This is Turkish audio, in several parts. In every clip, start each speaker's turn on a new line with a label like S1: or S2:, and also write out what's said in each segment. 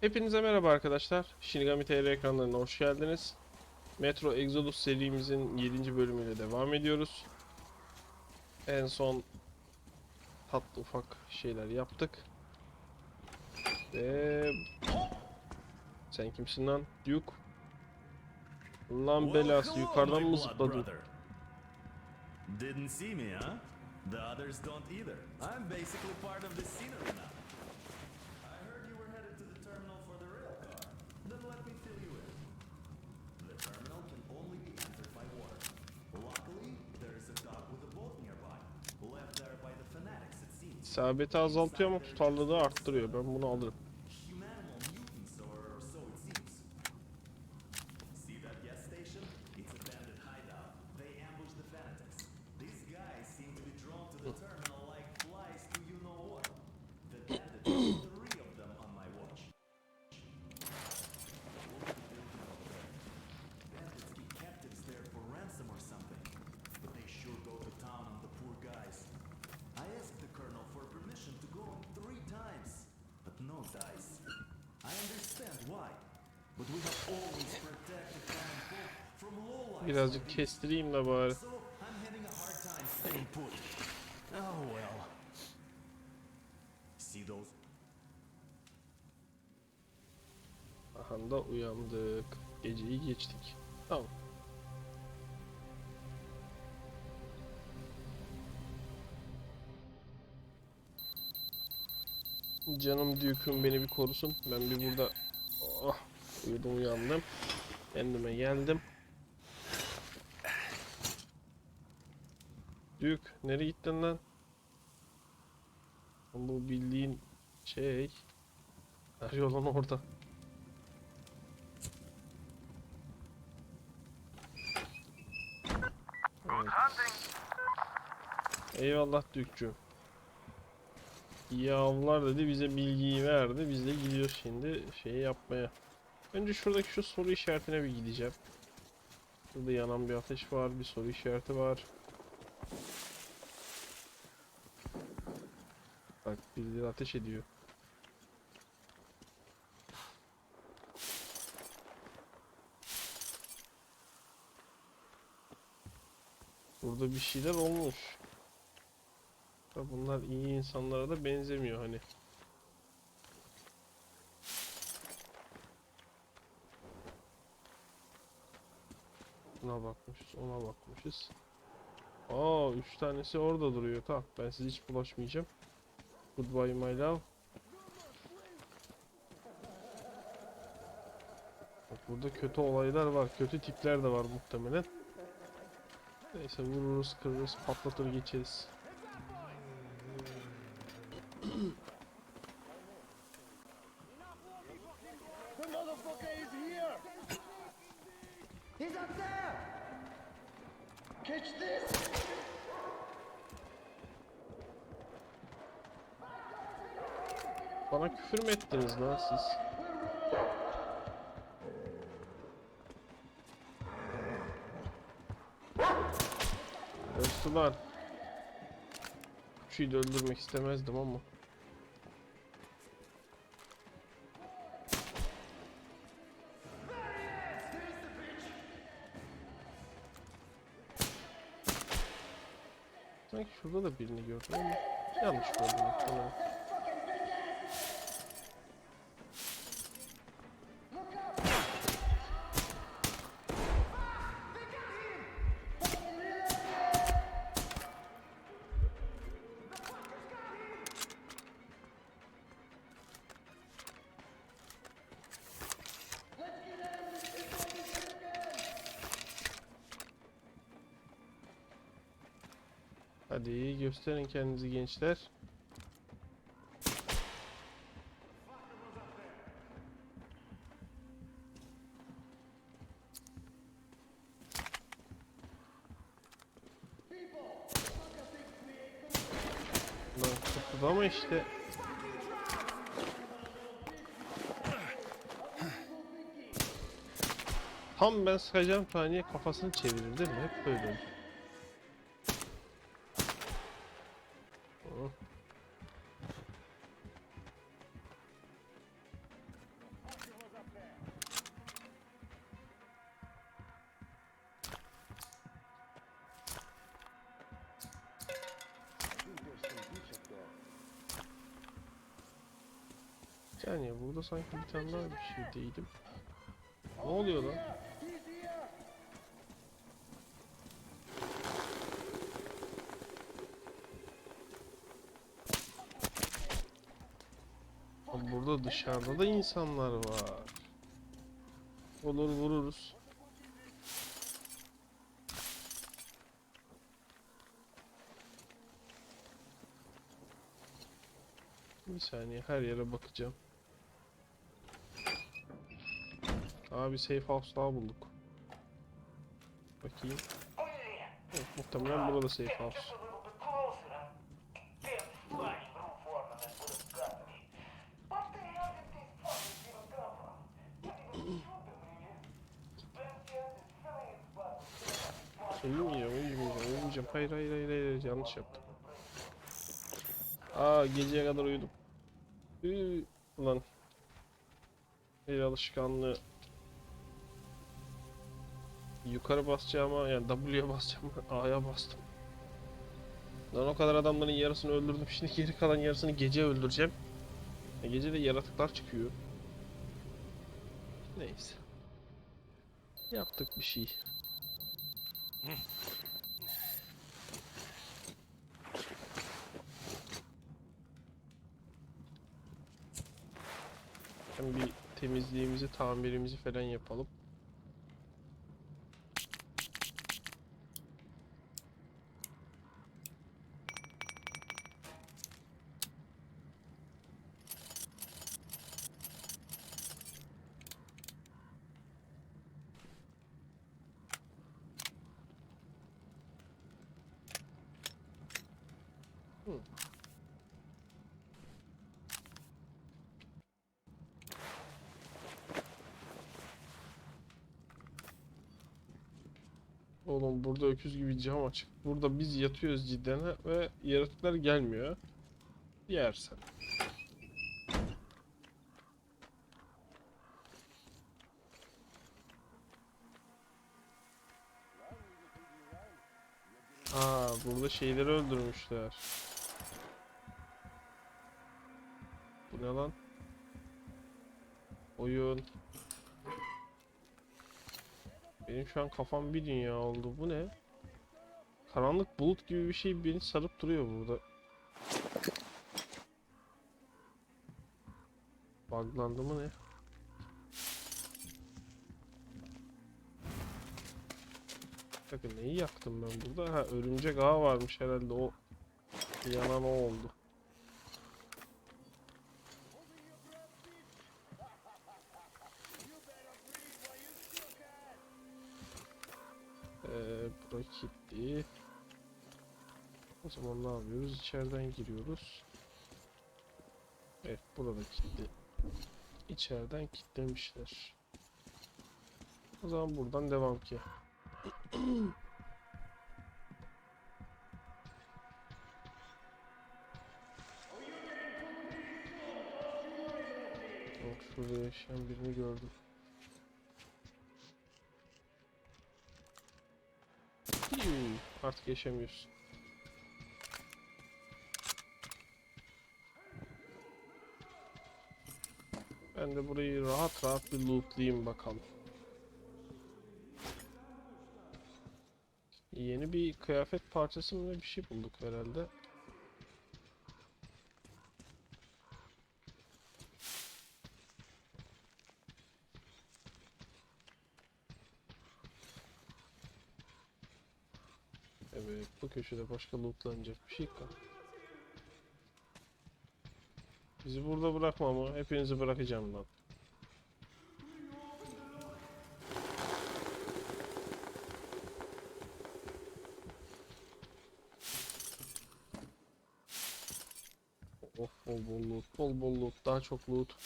S1: Hepinize merhaba arkadaşlar. Shinigami TR ekranlarına hoş geldiniz. Metro Exodus serimizin 7. bölümüyle devam ediyoruz. En son tatlı ufak şeyler yaptık. Ve sen kimsin lan? Duke. Lan belası yukarıdan mı zıpladın?
S2: Didn't see me, huh? The others don't either. I'm basically part of the scenery now. I heard you were headed to the terminal for the rail car. Then let me fill you in. The terminal can only be entered by water. Luckily, there is a dock with a boat nearby. Left there by the fanatics,
S1: İsabeti azaltıyor ama tutarlılığı arttırıyor. Ben bunu alırım. Birazcık kestireyim de bari. Aha da uyandık. Geceyi geçtik. Tamam. Canım Duke'um beni bir korusun. Ben bir burada uyudum uyandım. Kendime geldim. Duke nereye gittin lan? Bu bildiğin şey. Arıyor lan orada. Eyvallah Dükçü. İyi avlar dedi bize bilgiyi verdi. Biz de gidiyoruz şimdi şeyi yapmaya. Önce şuradaki şu soru işaretine bir gideceğim. Burada yanan bir ateş var, bir soru işareti var. Bak birileri ateş ediyor. Burada bir şeyler olmuş. Bunlar iyi insanlara da benzemiyor hani. Buna bakmışız, ona bakmışız. Aa, üç tanesi orada duruyor. Tamam, ben size hiç bulaşmayacağım. Goodbye my love. Bak burada kötü olaylar var, kötü tipler de var muhtemelen. Neyse vururuz, kırırız, patlatır geçeriz.
S3: He's up there! Catch this!
S1: Bana küfür mü ettiniz lan siz? Öldü lan. Şu da öldürmek istemezdim ama. Sanki şurada da birini gördüm ama yanlış gördüm. Hadi gösterin kendinizi gençler. Lan kıpırdama işte. Tam ben sıkacağım saniye kafasını çevirir değil mi? Hep böyle bu. Bir saniye burada sanki bir tane daha bir şey değdim. Ne oluyor lan? Burada dışarıda da insanlar var. Olur vururuz. Bir saniye her yere bakacağım. Abi safe house daha bulduk. Bakayım. Evet, muhtemelen burada safe house. Uyumayacağım, uyumayacağım, uyumayacağım. Hayır, hayır, hayır, hayır, yanlış yaptım. Aa, geceye kadar uyudum. Üü, ulan. El alışkanlığı. Yukarı basacağıma, yani W'ye basacağım, A'ya bastım. Lan o kadar adamların yarısını öldürdüm, şimdi geri kalan yarısını gece öldüreceğim. E, gece de yaratıklar çıkıyor. Neyse. Yaptık bir şey. Hem bir temizliğimizi, tamirimizi falan yapalım. Oğlum burada öküz gibi cam açık. Burada biz yatıyoruz cidden ve yaratıklar gelmiyor. Yersen. Aa burada şeyleri öldürmüşler. Ne lan? Oyun. Benim şu an kafam bir dünya oldu. Bu ne? Karanlık bulut gibi bir şey beni sarıp duruyor burada. Buglandı mı ne? Bakın neyi yaktım ben burada? Ha örümcek ağı varmış herhalde o yanan o oldu. Bura kilitli. O zaman ne yapıyoruz? İçeriden giriyoruz. Evet, burada kilitli. İçeriden kilitlemişler. O zaman buradan devam ki. Bak şurada yaşayan birini gördüm. Hmm, artık yaşamıyorsun. Ben de burayı rahat rahat bir lootlayayım bakalım. Yeni bir kıyafet parçası mı bir şey bulduk herhalde. Evet, bu köşede başka lootlanacak bir şey kalmadı. Bizi burada bırakma ama hepinizi bırakacağım lan. Of bol bol loot, bol bol loot, daha çok loot.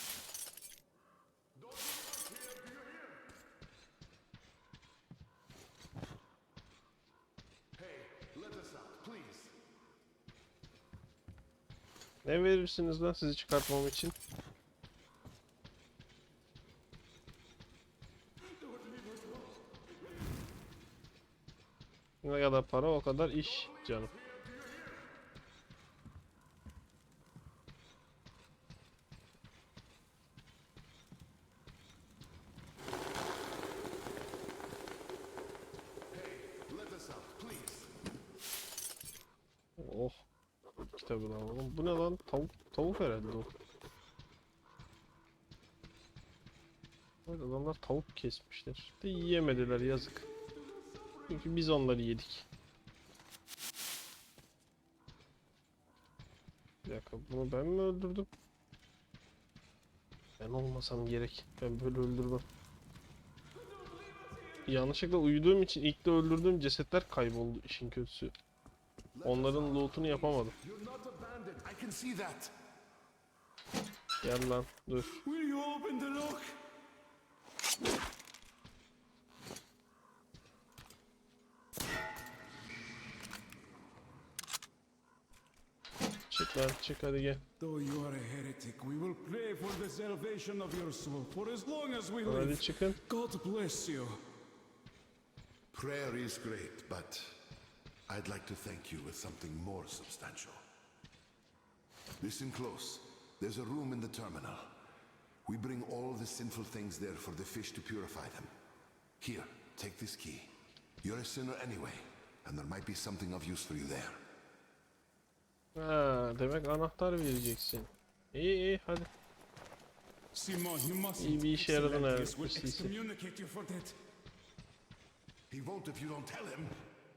S1: Ne verirsiniz lan sizi çıkartmam için? Ne kadar para o kadar iş canım. Alalım. Bu ne lan? Tavuk, tavuk herhalde o. Evet, adamlar tavuk kesmişler. De yiyemediler yazık. Çünkü biz onları yedik. Bir dakika bunu ben mi öldürdüm? Ben olmasam gerek. Ben böyle öldürmem. Yanlışlıkla uyuduğum için ilk de öldürdüğüm cesetler kayboldu işin kötüsü. Onların loot'unu yapamadım.
S4: You're. I can see that.
S1: Gel lan dur.
S4: Will you open the lock?
S1: Çık lan çık hadi gel.
S4: Though you are a heretic, we will pray for the salvation of your soul for as long as we live.
S1: Hadi
S4: live.
S1: çıkın.
S4: God bless you.
S5: Prayer is great, but I'd like to thank you with something more substantial. Listen close. There's a room in the terminal. We bring all the sinful things there for the fish to purify them. Here, take this key. You're a sinner anyway, and there might be something of use for you there.
S1: Ha, demek anahtar vereceksin. İyi iyi hadi.
S4: Simon, you must.
S1: İyi bir işe yaradın
S4: that.
S5: He won't if you don't tell him.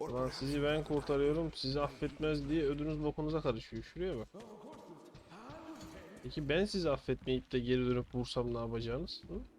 S1: Lan sizi ben kurtarıyorum, sizi affetmez diye ödünüz bokunuza karışıyor. Şuraya bak. Peki ben sizi affetmeyip de geri dönüp vursam ne yapacaksınız? Hı?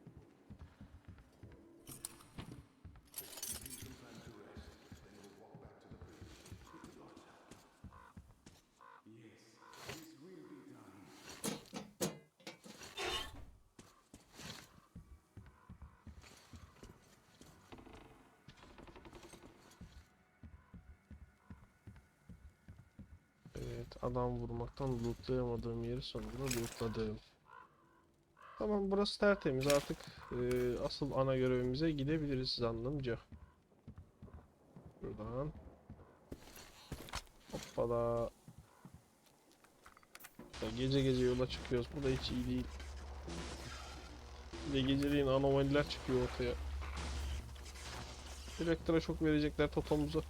S1: Evet, adam vurmaktan lootlayamadığım yeri sonunda lootladım. Tamam, burası tertemiz. Artık e, asıl ana görevimize gidebiliriz zannımca. Buradan. Hoppala. Ya gece gece yola çıkıyoruz. Bu da hiç iyi değil. De geceliğin anomaliler çıkıyor ortaya. Elektra şok verecekler totomuza.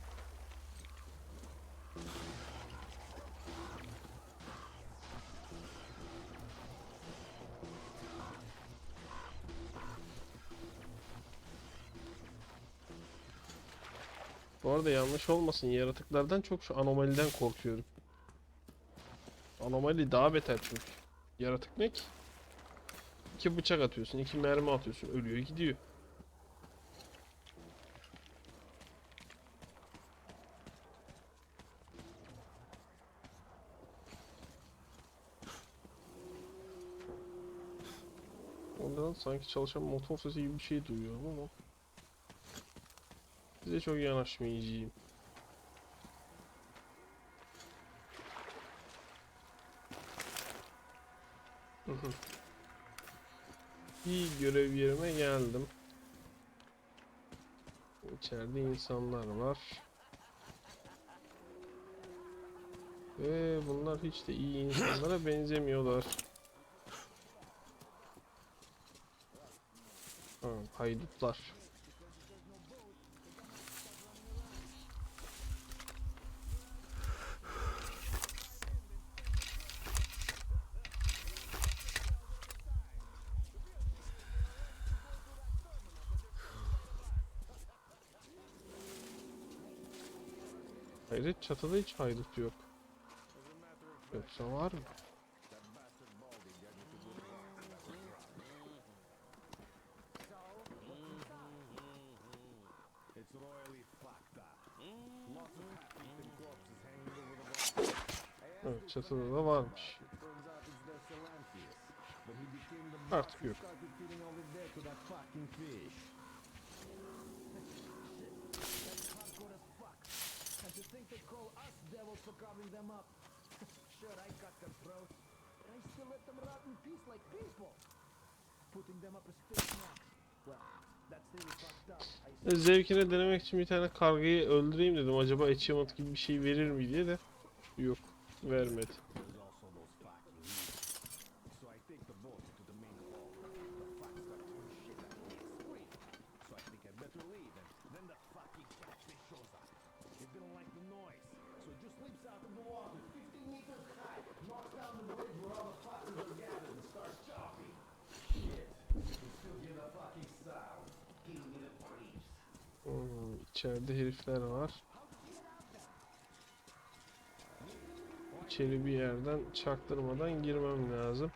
S1: Arada yanlış olmasın yaratıklardan çok şu anomaliden korkuyorum. Anomali daha beter çünkü. Yaratık ne ki? İki bıçak atıyorsun, iki mermi atıyorsun, ölüyor gidiyor. Ondan sanki çalışan motor sesi gibi bir şey duyuyorum ama Size çok yanaşmayacağım. İyi görev yerime geldim. İçeride insanlar var. Ve bunlar hiç de iyi insanlara benzemiyorlar. Ha, haydutlar. Hayret çatıda hiç haydut yok. Yoksa var mı? Evet çatıda da varmış.
S4: It turns out it's their Salantius. But he became the
S1: Artık yok.
S4: started feeding all his dead to that fucking fish. That's hardcore as fuck. And to think they call us devils for carving them up. sure, I cut cutthroat. And I still let them rot in peace like people. Putting them up as fish snacks. Well, that's really fucked up.
S1: Zevkine denemek için bir tane kargayı öldüreyim dedim. Acaba achievement gibi bir şey verir mi diye de. Yok. Vermedi.
S4: There's also those fucking leaves. So I take the boat to the main hall. The fuck start throwing shit at me and scream. So I think I better leave and then the fucking catfish shows up. He didn't like the noise. So just leaps out of the water 15 meters
S1: İçeride herifler var. İçeri bir yerden çaktırmadan girmem lazım.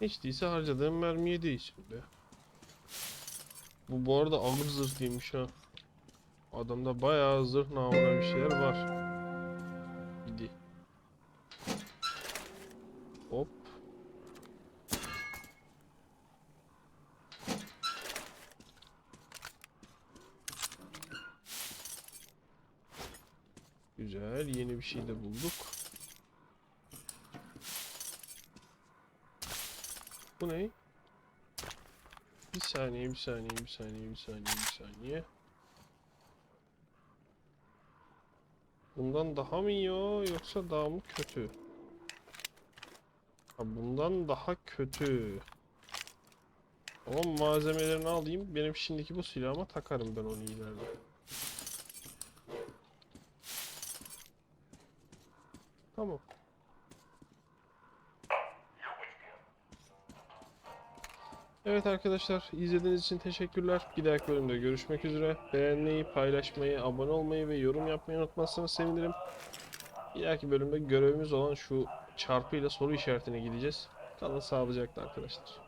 S1: Hiç değilse harcadığım mermiye değil şimdi. Bu bu arada ağır zırhlıymış ha. Adamda bayağı zırh namına bir şeyler var. Gidi. Hop. Güzel, yeni bir şey de bulduk. Bu ne? Bir saniye, bir saniye, bir saniye, bir saniye, bir saniye. Bundan daha mı iyi o yoksa daha mı kötü? Ha, bundan daha kötü. Ama malzemelerini alayım. Benim şimdiki bu silahıma takarım ben onu ileride. Tamam. Evet arkadaşlar izlediğiniz için teşekkürler. Bir dahaki bölümde görüşmek üzere. Beğenmeyi, paylaşmayı, abone olmayı ve yorum yapmayı unutmazsanız sevinirim. Bir dahaki bölümde görevimiz olan şu çarpıyla soru işaretine gideceğiz. Kalın sağlıcakla arkadaşlar.